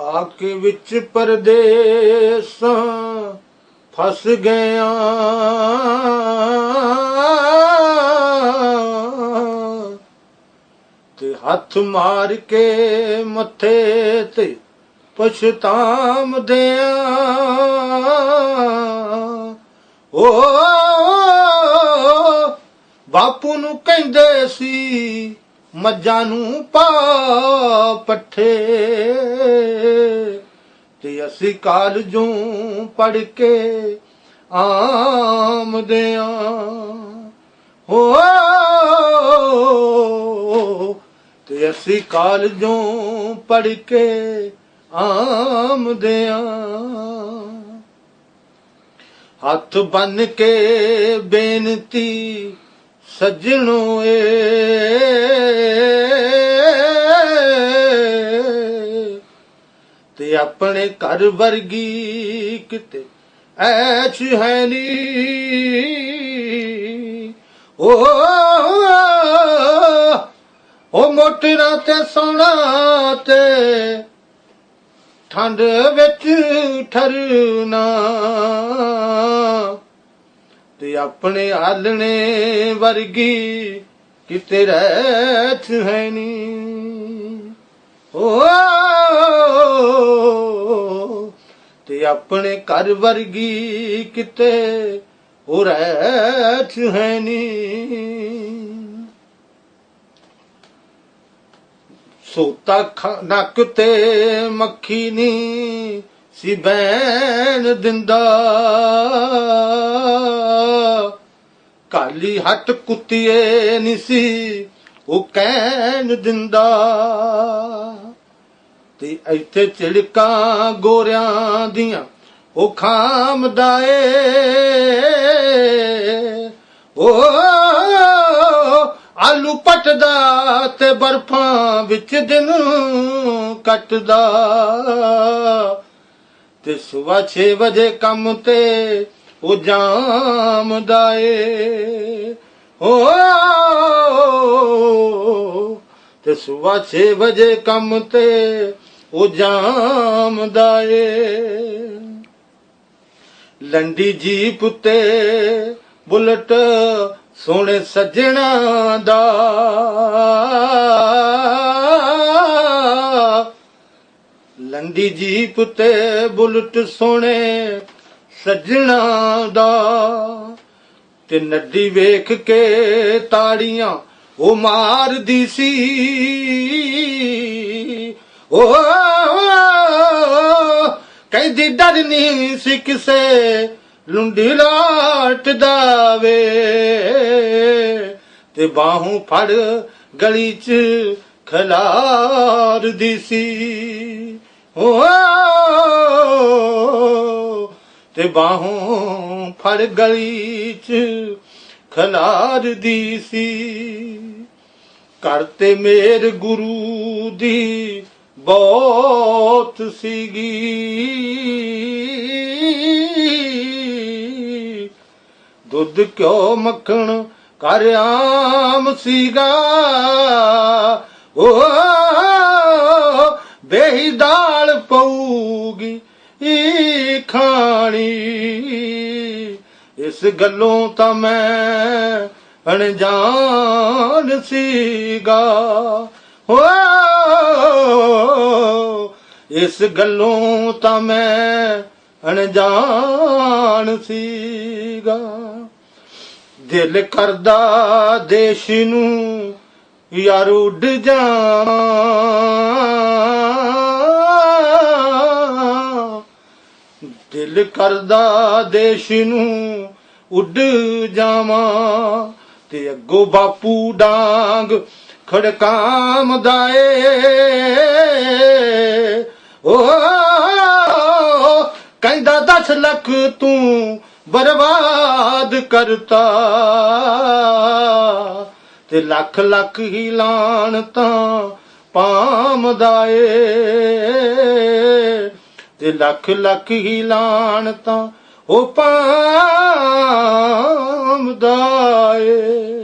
ਆਕੇ ਵਿੱਚ ਪਰਦੇਸਾਂ ਫਸ ਗਿਆ। ਤੇ ਹੱਥ ਮਾਰ ਕੇ ਮੱਥੇ ਤੇ ਪਛਤਾਮਦਿਆਂ ਓ ਬਾਪੂ ਨੂੰ ਕਹਿੰਦੇ ਸੀ ਮੱਝਾਂ ਨੂੰ ਪਾ ਪੱਠੇ। ਤੇ ਅਸੀਂ ਕਾਲਜੋਂ ਪੜ ਕੇ ਆਮਦਿਆਂ ਹੋ, ਤੇ ਅਸੀਂ ਕਾਲਜੋਂ ਪੜ ਕੇ ਆਮਦਿਆਂ ਹੱਥ ਬੰਨ ਕੇ ਬੇਨਤੀ ਸੱਜਣੋ ਏ ਆਪਣੇ ਘਰ ਵਰਗੀ ਕਿਤੇ ਐਚ ਹੈ ਨੀ। ਓ ਓ ਮੋਟਰਾਂ ਤੇ ਸੋਨਾ ਤੇ ਠੰਡ ਵਿੱਚ ਠਰਨਾ ਤੇ ਆਪਣੇ ਆਲਣੇ ਵਰਗੀ ਕਿਤੇ ਰਹਿਤ ਹੈ ਨੀ। ਓ ਤੇ ਆਪਣੇ ਘਰ ਵਰਗੀ ਕਿਤੇ ਉਹ ਰਹਿਤ ਹੈ ਨੀ। ਸੋਤਾ ਖ- ਨੱਕ ਤੇ ਮੱਖੀ ਨੀ ਸੀ ਬੈਣ ਦਿੰਦਾ। ਕਾਲੀ ਹੱਟ ਕੁੱਤੀਏ ਨੀ ਸੀ ਉਹ ਕਹਿਣ ਦਿੰਦਾ। ਤੇ ਇੱਥੇ ਝਿੜਕਾਂ ਗੋਰਿਆਂ ਦੀਆਂ, ਉਹ ਖਾਮਦਾ ਏ। ਓ ਆਲੂ ਪਟਦਾ ਤੇ ਬਰਫਾਂ ਵਿੱਚ ਦਿਨ ਕੱਟਦਾ। ਤੇ ਸਵੇਰ 6 ਵਜੇ ਕੰਮ ਤੇ ਉਹ ਜਾਮਦਾ ਏ। ਓ ਤੇ ਸਵੇਰ 6 ਵਜੇ ਕੰਮ ਤੇ ਉਹ ਜਾਮਦਾ ਏ। ਲੰਡੀ ਜੀਪ ਤੇ ਬੁਲਟ ਸੋਹਣੇ ਸੱਜਣਾ ਦਾ। ਲੰਡੀ ਜੀਪ ਤੇ ਬੁਲਟ ਸੋਹਣੇ ਸੱਜਣਾ ਦਾ। ਤੇ ਨੱਡੀ ਵੇਖ ਕੇ ਤਾੜੀਆਂ ਉਹ ਮਾਰਦੀ ਸੀ। ਓ ਕਹਿੰਦੀ ਡਰ ਨਹੀਂ ਸੀ ਕਿਸੇ ਲੁੰਡੀ ਲਾਟ ਦਾਵੇ ਤੇ ਬਾਹੋਂ ਫੜ ਗਲੀ ਚ ਖਲਾਰਦੀ ਸੀ। ਓ ਤੇ ਬਾਹੋਂ ਫੜ ਗਲੀ ਚ ਖਲਾਰਦੀ ਸੀ। ਕਰਤੇ ਮੇਰ ਗੁਰੂ ਦੀ ਬਹੁਤ ਸੀਗੀ। ਦੁੱਧ ਕਿਉ ਮੱਖਣ ਕਰ ਆਮ ਸੀਗਾ। ਓ ਬੇਹੀ ਦਾਲ ਪਊਗੀ ਈ ਖਾਣੀ। ਇਸ ਗੱਲੋਂ ਤਾਂ ਮੈਂ ਅਣਜਾਣ ਸੀਗਾ। ਹੋ ਇਸ ਗੱਲੋਂ ਤਾਂ ਮੈਂ ਅਣਜਾਣ ਸੀਗਾ। ਦਿਲ ਕਰਦਾ ਦੇਸ਼ ਨੂੰ ਯਾਰ ਉੱਡ ਜਾਵਾਂ। ਦਿਲ ਕਰਦਾ ਦੇਸ਼ ਨੂੰ ਉੱਡ ਜਾਵਾਂ ਤੇ ਅੱਗੋਂ ਬਾਪੂ ਡਾਂਗ ਖੜਕਾਮਦਾ ਏ। 10 ਲੱਖ ਤੂੰ ਬਰਬਾਦ ਕਰਤਾ। ਤੇ ਲੱਖ ਲੱਖ ਹੀ ਲਾਣ ਤਾਂ ਪਾਮਦਾ ਏ। ਤੇ ਲੱਖ ਲੱਖ ਹੀ ਲਾਣ ਤਾਂ ਉਹ ਪਾਮਦਾ ਏ।